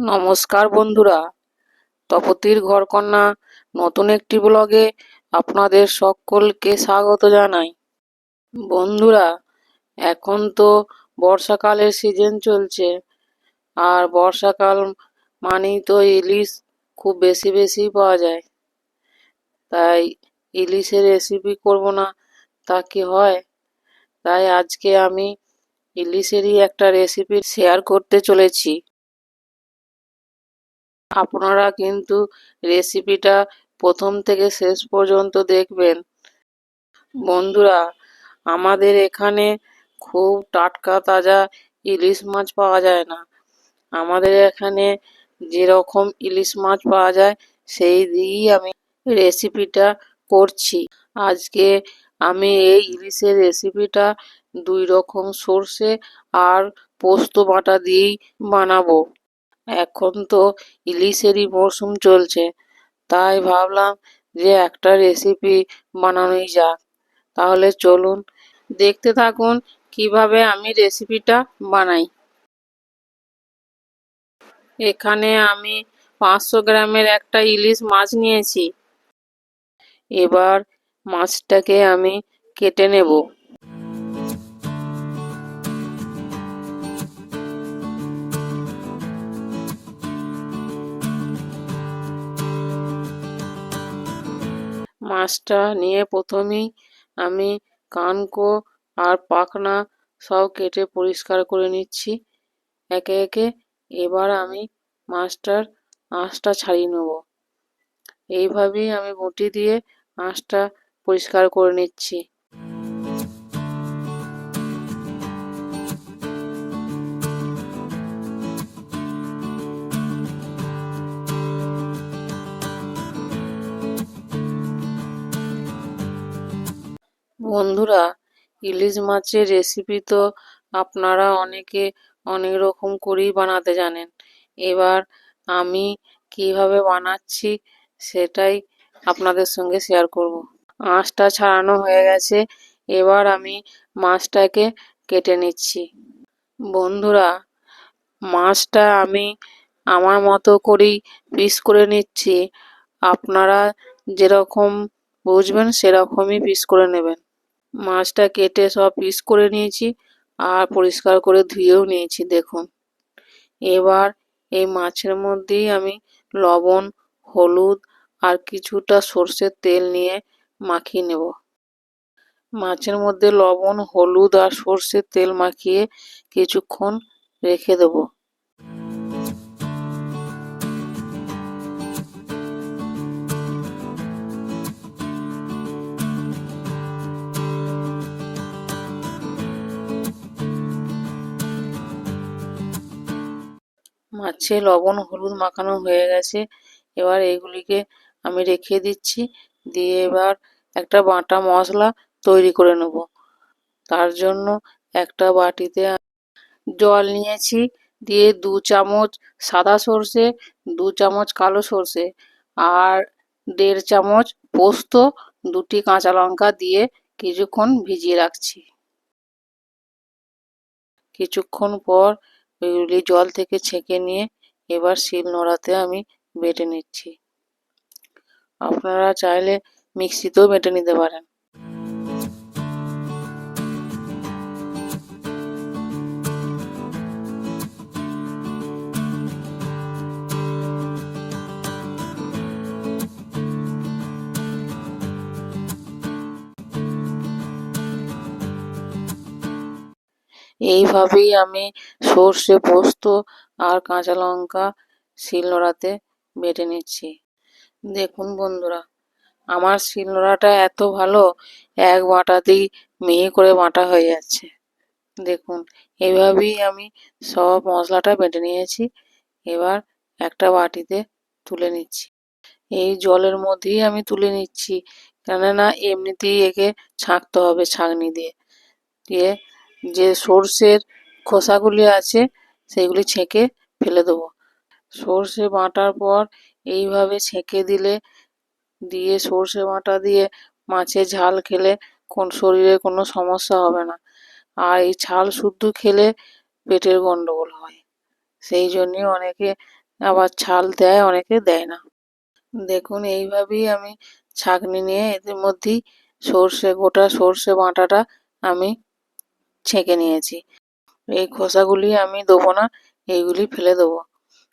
নমস্কার বন্ধুরা। তপতির ঘরকন্যা নতুন একটি ব্লগে আপনাদের সকলকে স্বাগত জানাই। বন্ধুরা, এখন তো বর্ষাকালের সিজন চলছে। আর বর্ষাকাল মানেই তো ইলিশ খুব বেশি বেশি পাওয়া যায়। তাই ইলিশের রেসিপি করব না, তা কি হয়? তাই আজকে আমি ইলিশেরই একটা রেসিপি শেয়ার করতে চলেছি। আপনারা কিন্তু রেসিপিটা প্রথম থেকে শেষ পর্যন্ত দেখবেন। বন্ধুরা, আমাদের এখানে খুব টাটকা তাজা ইলিশ মাছ পাওয়া যায় না। আমাদের এখানে যেরকম ইলিশ মাছ পাওয়া যায়, সেই দিয়েই আমি রেসিপিটা করছি। আজকে আমি এই ইলিশের রেসিপিটা দুই রকম সর্ষে আর পোস্ত বাটা দিয়েই বানাবো। এখন তো ইলিশেরই মরশুম চলছে। তাই ভাবলাম যে একটা রেসিপি বানানোই যাক। তাহলে চলুন দেখতে থাকুন কীভাবে আমি রেসিপিটা বানাই। এখানে আমি পাঁচশো গ্রামের একটা ইলিশ মাছ নিয়েছি। এবার মাছটাকে আমি কেটে নেব। মাছটা নিয়ে প্রথমেই আমি কানকো আর পাখনা সব কেটে পরিষ্কার করে নিচ্ছি। একে একে এবার আমি মাছটার আঁশটা ছাড়িয়ে নেব। এইভাবেই আমি বটি দিয়ে আঁশটা পরিষ্কার করে নিচ্ছি। বন্ধুরা, ইলিশ মাছের রেসিপি তো আপনারা অনেকে অনেক রকম করেই বানাতে জানেন। এবার আমি কীভাবে বানাচ্ছি সেটাই আপনাদের সঙ্গে শেয়ার করব। আঁশটা ছাড়ানো হয়ে গেছে, এবার আমি মাছটাকে কেটে নিচ্ছি। বন্ধুরা, মাছটা আমি আমার মতো করেই পিস করে নিচ্ছি। আপনারা যেরকম বুঝবেন সেরকমই পিস করে নেবেন। মাছটা কেটে সব পিস করে নিয়েছি আর পরিষ্কার করে ধুয়েও নিয়েছি, দেখুন। এবার এই মাছের মধ্যেই আমি লবণ, হলুদ আর কিছুটা সর্ষের তেল নিয়ে মাখিয়ে নেব। মাছের মধ্যে লবণ, হলুদ আর সর্ষের তেল মাখিয়ে কিছুক্ষণ রেখে দেবো। মাছে লবণ, হলুদ মাখানো হয়ে গেছে। এবার এইগুলিকে আমি রেখে দিচ্ছি। দিয়ে এবার একটা বাটা মশলা তৈরি করে নেব। তার জন্য একটা বাটিতে জল নিয়েছি। দিয়ে দু চামচ সাদা সর্ষে, দু চামচ কালো সর্ষে আর দেড় চামচ পোস্ত, দুটি কাঁচা লঙ্কা দিয়ে কিছুক্ষণ ভিজিয়ে রাখছি। কিছুক্ষণ পর ওইগুলি জল থেকে ছেঁকে নিয়ে এবার শিল নোড়াতে আমি বেটে নিচ্ছি। আপনারা চাইলে মিক্সিতেও বেটে নিতে পারেন। এইভাবেই আমি সর্ষে পোস্ত আর কাঁচা লঙ্কা শিলনোড়াতে বেটে নিচ্ছি। দেখুন বন্ধুরা, আমার শিলনোড়াটা এত ভালো, এক বাটাতেই মিহি করে বাটা হয়ে যাচ্ছে। দেখুন, এইভাবেই আমি সব মশলাটা বেটে নিয়েছি, এবার একটা বাটিতে তুলে নিচ্ছি। এই জলের মধ্যেই আমি তুলে নিচ্ছি, কেননা এমনিতেই একে ছাঁকতে হবে ছাঁকনি দিয়ে। দিয়ে যে সর্ষের খোসাগুলি আছে সেগুলি ছেঁকে ফেলে দেবো। সর্ষে বাটার পর এইভাবে ছেঁকে দিলে, দিয়ে সর্ষে বাটা দিয়ে মাছের ঝাল খেলে কোন শরীরে কোনো সমস্যা হবে না। আর এই ছাল শুদ্ধ খেলে পেটের গন্ডগোল হয়। সেই জন্যই অনেকে আবার ছাল দেয়, অনেকে দেয় না। দেখুন, এইভাবেই আমি ছাঁকনি নিয়ে এদের মধ্যেই সর্ষে, গোটা সর্ষে বাঁটাটা আমি ছেঁকে নিয়েছি। এই খোসাগুলি আমি দেবো না, এইগুলি ফেলে দেবো।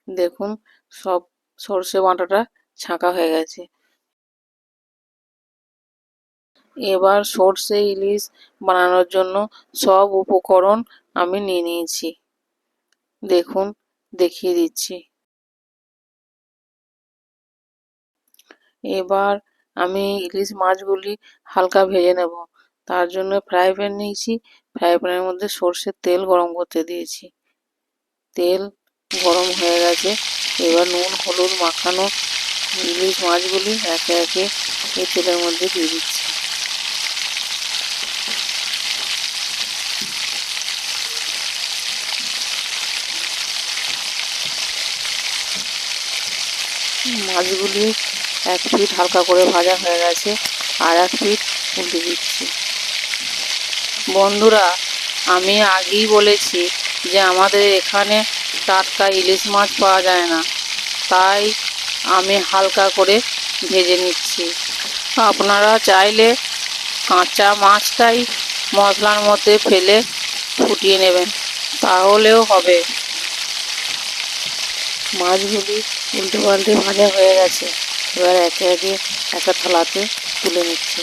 দেখুন, সব সর্ষে বাঁটাটা ছাঁকা হয়ে গেছে। এবার সর্ষে ইলিশ বানানোর জন্য সব উপকরণ আমি নিয়ে নিয়েছি। দেখুন, দেখিয়ে দিচ্ছি। এবার আমি ইলিশ মাছগুলি হালকা ভেজে নেব। তার জন্য ফ্রাই প্যান নিয়েছি। ফ্রাই প্যানের মধ্যে সর্ষের তেল গরম করতে দিয়েছি। তেল গরম হয়ে গেছে। এবার নুন, হলুদ মাখানো ইলিশ মাছগুলি একে একে এই তেলের মধ্যে দিয়ে দিচ্ছি। মাছগুলি এক পিঠ হালকা করে ভাজা হয়ে গেছে। আর এক পিঠ উল্টে দিচ্ছি। বন্ধুরা, আমি আগেই বলেছি যে আমাদের এখানে টাটকা ইলিশ মাছ পাওয়া যায় না। তাই আমি হালকা করে ভেজে নিচ্ছি। আপনারা চাইলে কাঁচা মাছটাই মশলার মধ্যে ফেলে ফুটিয়ে নেবেন, তাহলেও হবে। মাছগুলি উল্টে পাল্টে ভাজা হয়ে গেছে। এবার একে একে একটা থালাতে তুলে নিচ্ছি।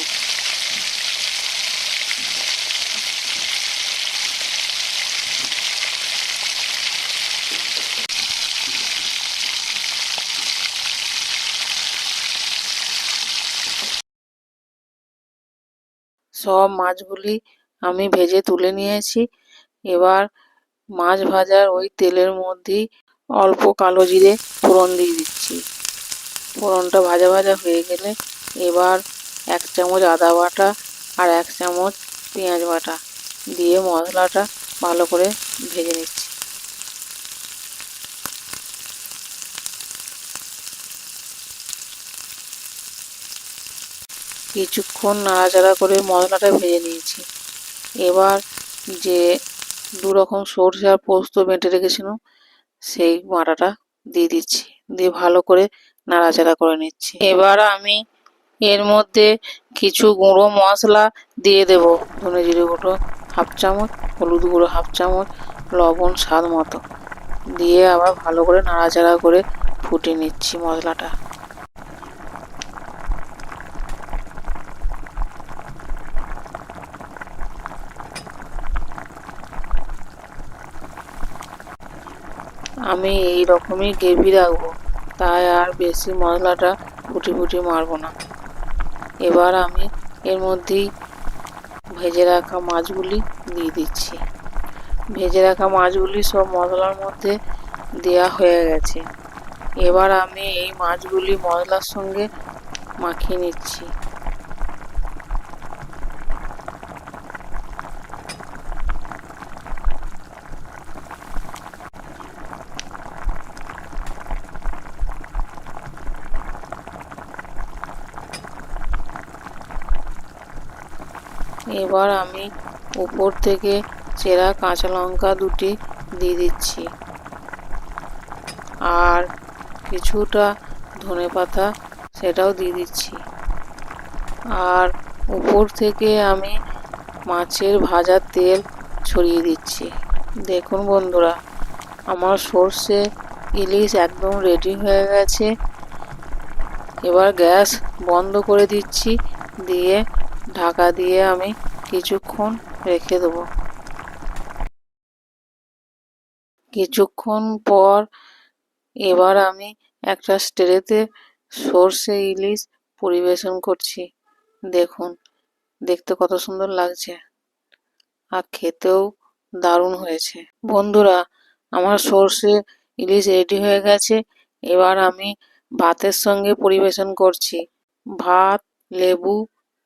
সব মাছগুলি আমি ভেজে তুলে নিয়েছি। এবার মাছ ভাজার ওই তেলের মধ্যেই অল্প কালো জিরে ফোড়ন দিয়ে দিচ্ছি। ফোড়নটা ভাজা ভাজা হয়ে গেলে এবার এক চামচ আদা বাটা আর এক চামচ পেঁয়াজ বাটা দিয়ে মশলাটা ভালো করে ভেজে নিচ্ছি। কিছুক্ষণ নাড়াচাড়া করে মশলাটা ভেজে নিয়েছি। এবার যে দু রকম সর্ষে আর পোস্ত বেঁটে রেখেছিলাম, সেই বাটাটা দিয়ে দিচ্ছি। দিয়ে ভালো করে নাড়াচাড়া করে নিচ্ছি। এবার আমি এর মধ্যে কিছু গুঁড়ো মশলা দিয়ে দেব। ধনে জিরে গুঁড়ো হাফ চামচ, হলুদ গুঁড়ো হাফ চামচ, লবণ স্বাদ মতো। দিয়ে আবার ভালো করে নাড়াচাড়া করে ফুটিয়ে নিচ্ছি মশলাটা। আমি এই রকমই গ্রেভি রাখব, তাই আর বেশি মশলাটা ফুটি ফুটি মারবো না। এবার আমি এর মধ্যেই ভেজে রাখা মাছগুলি দিয়ে দিচ্ছি। ভেজে রাখা মাছগুলি সব মশলার মধ্যে দেয়া হয়ে গেছে। এবার আমি এই মাছগুলি মশলার সঙ্গে মাখিয়ে নিচ্ছি। এবার আমি উপর থেকে চেরা কাঁচা লঙ্কা দুটি দিয়ে দিচ্ছি। আর কিছুটা ধনে পাতা সেটাও দিয়ে দিচ্ছি। আর উপর থেকে আমি মাছের ভাজার তেল ছড়িয়ে দিচ্ছি। দেখুন বন্ধুরা, আমার সর্ষে ইলিশ একদম রেডি হয়ে গেছে। এবার গ্যাস বন্ধ করে দিচ্ছি, দিয়ে ঢাকা দিয়ে আমি কিছুক্ষণ রেখে দেবো। কিছুক্ষণ পর এবার আমি একটা স্ট্রেতে সর্ষে ইলিশ পরিবেশন করছি। দেখুন, দেখতে কত সুন্দর লাগছে আর খেতেও দারুণ হয়েছে। বন্ধুরা, আমার সর্ষে ইলিশ রেডি হয়ে গেছে। এবার আমি ভাতের সঙ্গে পরিবেশন করছি। ভাত, লেবু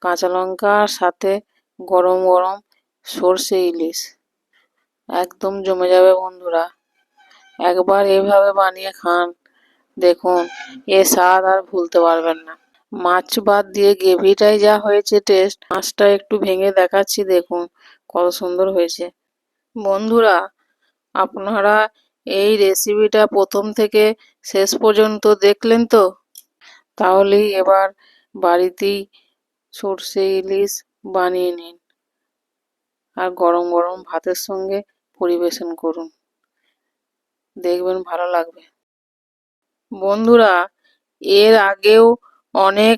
কাঁচা লঙ্কার সাথে গরম গরম সর্ষে ইলিশ। একদম জমে যাবে বন্ধুরা। একবার এভাবে বানিয়ে খান। দেখুন, এ স্বাদ আর ভুলতে পারবেন না। মাছ বাদ দিয়ে গ্রেভিটাই যা হয়েছে টেস্ট মাছটা একটু ভেঙে দেখাচ্ছি, দেখুন কত সুন্দর হয়েছে। বন্ধুরা, আপনারা এই রেসিপিটা প্রথম থেকে শেষ পর্যন্ত দেখলেন তো? তাহলেই এবার বাড়িতেই সর্ষে, ইলিশ বানিয়ে নিন আর গরম গরম ভাতের সঙ্গে পরিবেশন করুন। দেখবেন ভালো লাগবে। বন্ধুরা, এর আগেও অনেক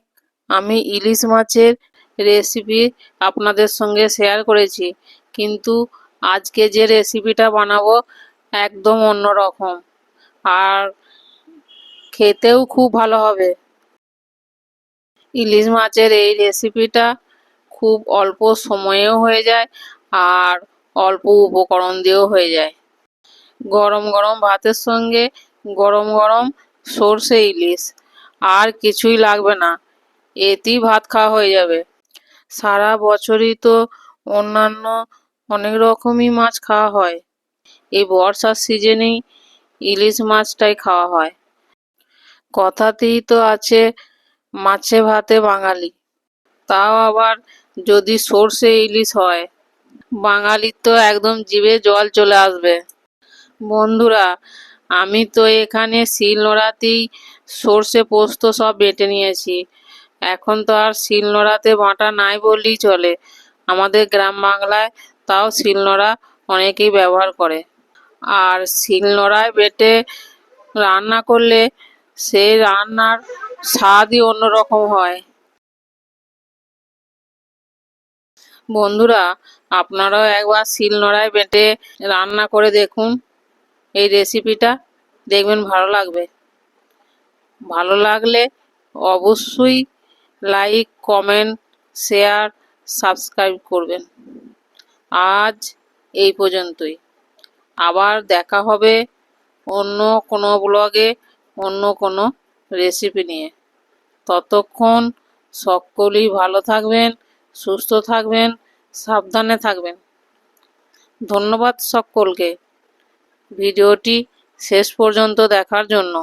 আমি ইলিশ মাছের রেসিপি আপনাদের সঙ্গে শেয়ার করেছি, কিন্তু আজকে যে রেসিপিটা বানাবো একদম অন্যরকম। আর খেতেও খুব ভালো হবে। ইলিশ মাছের এই রেসিপিটা খুব অল্প সময়েও হয়ে যায় আর অল্প উপকরণ দিয়েও হয়ে যায়। গরম গরম ভাতের সঙ্গে গরম গরম সর্ষে ইলিশ আর কিছুই লাগবে না, এতেই ভাত খাওয়া হয়ে যাবে। সারা বছরই তো অন্যান্য অনেক রকমই মাছ খাওয়া হয়। এই বর্ষার সিজনেই ইলিশ মাছটাই খাওয়া হয়। কথাতেই তো আছে মাছে ভাতে বাঙালি। তাও আবার যদি সর্ষে ইলিশ হয়, বাঙালির তো একদম জিভে জল চলে আসবে। বন্ধুরা, আমি তো এখানে শিল নোড়াতেই সর্ষে পোস্ত সব বেটে নিয়েছি। এখন তো আর শিল নোড়াতে বাটা নাই বললেই চলে। আমাদের গ্রাম বাংলায় তাও শিলনোড়া অনেকেই ব্যবহার করে। আর শিলনোড়ায় বেটে রান্না করলে সেই রান্নার স্বাদই অন্যরকম হয়। বন্ধুরা, আপনারাও একবার শিলনোড়ায় বেটে রান্না করে দেখুন। এই রেসিপিটা দেখবেন ভালো লাগবে। ভালো লাগলে অবশ্যই লাইক কমেন্ট শেয়ার সাবস্ক্রাইব করবেন। আজ এই পর্যন্তই। আবার দেখা হবে অন্য কোনো ব্লগে অন্য কোনো রেসিপি নিয়ে। ততক্ষণ সকলেই ভালো থাকবেন, সুস্থ থাকবেন, সাবধানে থাকবেন। ধন্যবাদ সকলকে। ভিডিওটি শেষ পর্যন্ত দেখার জন্য।